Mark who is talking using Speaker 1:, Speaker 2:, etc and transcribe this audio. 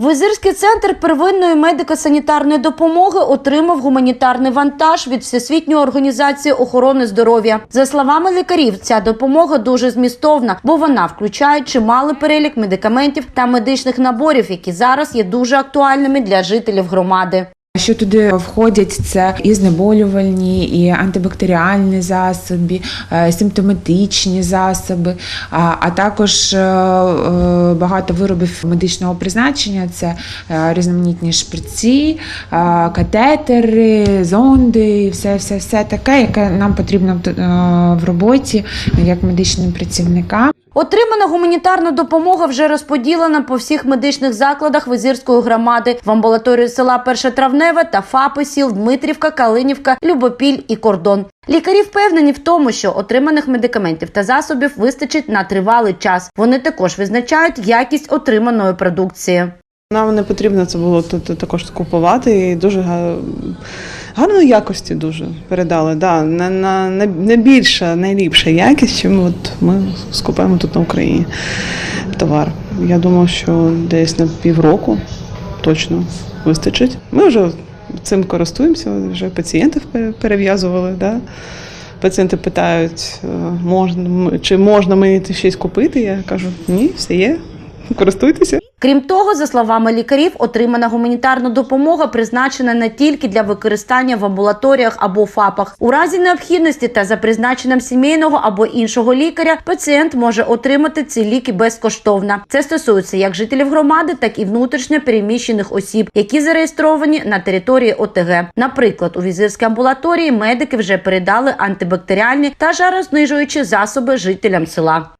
Speaker 1: Визирський центр первинної медико-санітарної допомоги отримав гуманітарний вантаж від Всесвітньої організації охорони здоров'я. За словами лікарів, ця допомога дуже змістовна, бо вона включає чималий перелік медикаментів та медичних наборів, які зараз є дуже актуальними для жителів громади.
Speaker 2: Що туди входять, це і знеболювальні, і антибактеріальні засоби, е, симптоматичні засоби, а, також е, е, багато виробів медичного призначення: це різноманітні шприці, катетери, зонди, все, все, все таке, яке нам потрібно в роботі як медичним працівникам.
Speaker 1: Отримана гуманітарна допомога вже розподілена по всіх медичних закладах Визирської громади в амбулаторію села Перша Травнева та ФАПи сіл Дмитрівка, Калинівка, Любопіль і Кордон. Лікарі впевнені в тому, що отриманих медикаментів та засобів вистачить на тривалий час. Вони також визначають якість отриманої продукції.
Speaker 3: Нам не потрібно це було тут також купувати і дуже гарної якості дуже передали. Да, не, на, не, не більша, найліпша якість, чим от ми скупаємо тут на Україні товар. Я думаю, що десь на півроку точно вистачить. Ми вже цим користуємося, вже пацієнтів перев'язували. Да? Пацієнти питають, е, можна, чи можна мені щось купити. Я кажу, ні, все є, користуйтеся.
Speaker 1: Крім того, за словами лікарів, отримана гуманітарна допомога призначена не тільки для використання в амбулаторіях або ФАПах. У разі необхідності та за призначенням сімейного або іншого лікаря пацієнт може отримати ці ліки безкоштовно. Це стосується як жителів громади, так і внутрішньо переміщених осіб, які зареєстровані на території ОТГ. Наприклад, у візирській амбулаторії медики вже передали антибактеріальні та жарознижуючі засоби жителям села.